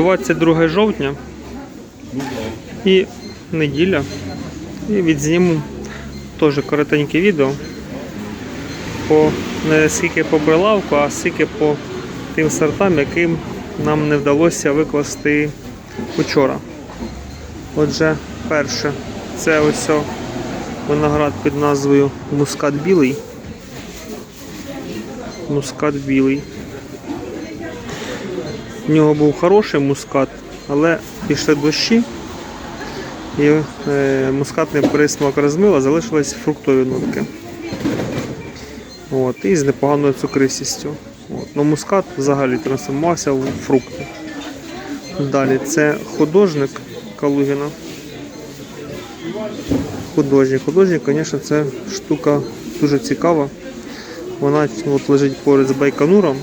22 жовтня і неділя. І відзніму теж коротеньке відео. По, не скільки по прилавку, а скільки по тим сортам, яким нам не вдалося викласти вчора. Отже, перше, це ось виноград під назвою Мускат білий. Мускат білий. В нього був хороший мускат, але пішли дощі і е, мускатний присмак розмила, залишились фруктові нотки. От, і з непоганою цукристістю. От. Ну, мускат взагалі трансформувався в фрукти. Далі це художник Калугіна. Художник. Художник, звісно, це штука дуже цікава. Вона от, лежить поряд з байконуром.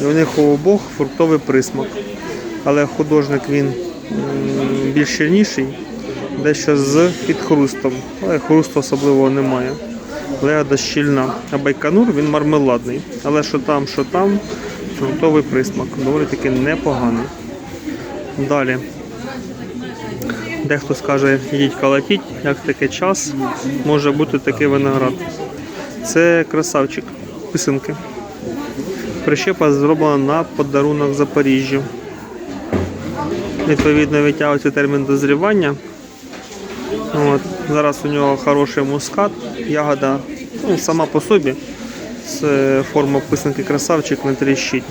І у них у обох фруктовий присмак. Але художник він більш щільніший, дещо з підхрустом. Але хрусту особливого немає. Леада щільна. А байконур він мармеладний. Але що там, що там, фруктовий присмак. Доволі таки непоганий. Далі. Дехто скаже, йдіть калатіть, як таке час, може бути такий виноград. Це красавчик, писинки. Прищепа зроблена на подарунок Запоріжжю. Відповідно, витягується термін дозрівання. От. Зараз у нього хороший мускат, ягода ну, сама по собі з е, форми писанки красавчик не тріщить.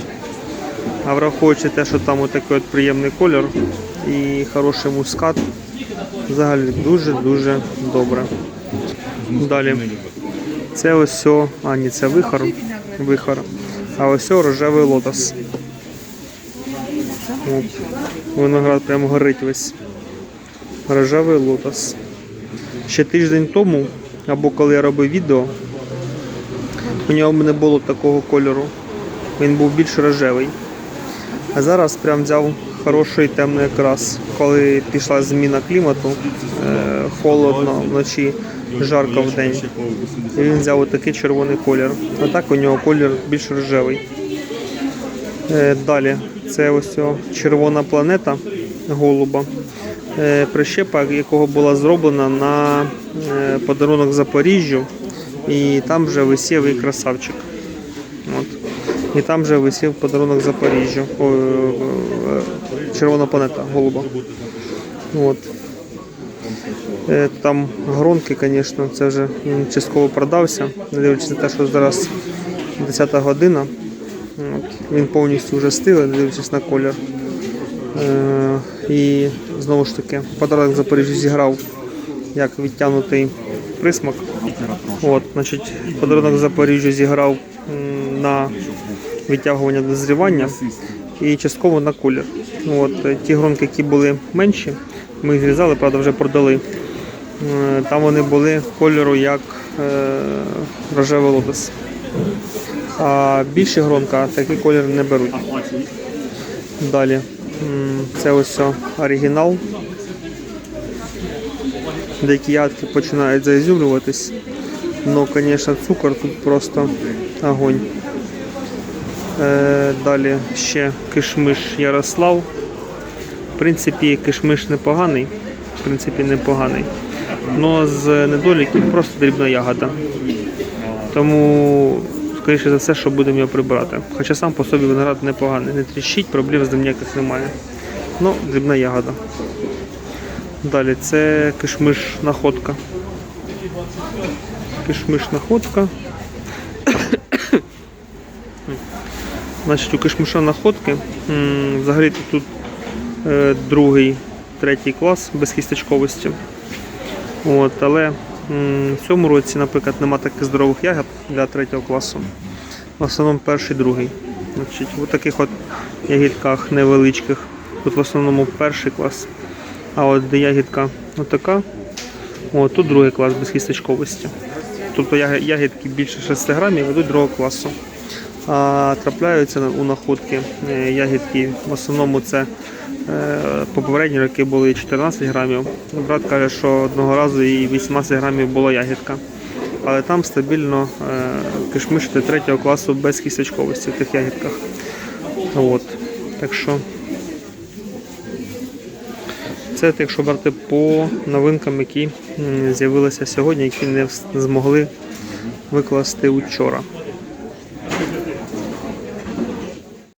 А враховуючи те, що там отакий от приємний кольор і хороший мускат, взагалі дуже-дуже добре. Далі. Це ось, о- а ні, це вихор. вихор. А ось рожевий лотос. От. Виноград прямо горить весь. Рожевий лотос. Ще тиждень тому, або коли я робив відео, у нього не було такого кольору. Він був більш рожевий. А зараз прям взяв хороший темний якраз, коли пішла зміна клімату, е, холодно вночі, жарко в день. Він взяв отакий червоний колір. А так у нього колір більш рожевий. Е, Далі це ось червона планета голуба. Е, Прищепа, якого була зроблена на е, подарунок Запоріжжю. І там вже висів і красавчик. От. І там вже висів подарунок Запоріжжю. Червона планета голуба. От. Е, Там гронки, звісно, це вже частково продався. Не дивлячись на те, що зараз 10 година. От. Він повністю вже стилий, не дивлячись на колір. Е, І знову ж таки, подарунок Запоріжжя зіграв як відтягнутий присмак. От, значить, подарунок Запоріжжя зіграв на відтягування дозрівання і частково на колір. От, е, ті гронки, які були менші, ми їх зрізали, правда, вже продали. Е, Там вони були кольору як е, рожевий лотос. А більші гронка такий колір не беруть. Далі. Це ось оригінал. Деякі ядки починають заізюмлюватись. Ну, звісно, цукор тут просто огонь. Е, далі ще кишмиш Ярослав. В принципі, кишмиш непоганий. В принципі, непоганий. Но з недоліків просто дрібна ягода. Тому, скоріше за все, що будемо його прибирати. Хоча сам по собі виноград непоганий. Не тріщить, проблем з ним ніяких немає. Ну, дрібна ягода. Далі це кишмиш находка. Кишмиш находка. Значить, у кишмиша находки. Взагалі тут е, другий, третій клас без кісточковості. От, але в цьому році, наприклад, нема таких здорових ягод для третього класу. В основному перший, другий. Значить, у таких от ягідках невеличких. Тут в основному перший клас. А от де ягідка отака, от, тут другий клас без кісточковості. Тобто ягідки більше 6 грамів ведуть другого класу. А трапляються у находки е, ягідки. В основному це попередні роки були 14 грамів. Брат каже, що одного разу і 18 грамів була ягідка. Але там стабільно е, кишмиш до третього класу без кісточковості в тих ягідках. От. Так що Це якщо брати по новинкам, які з'явилися сьогодні, які не змогли викласти учора.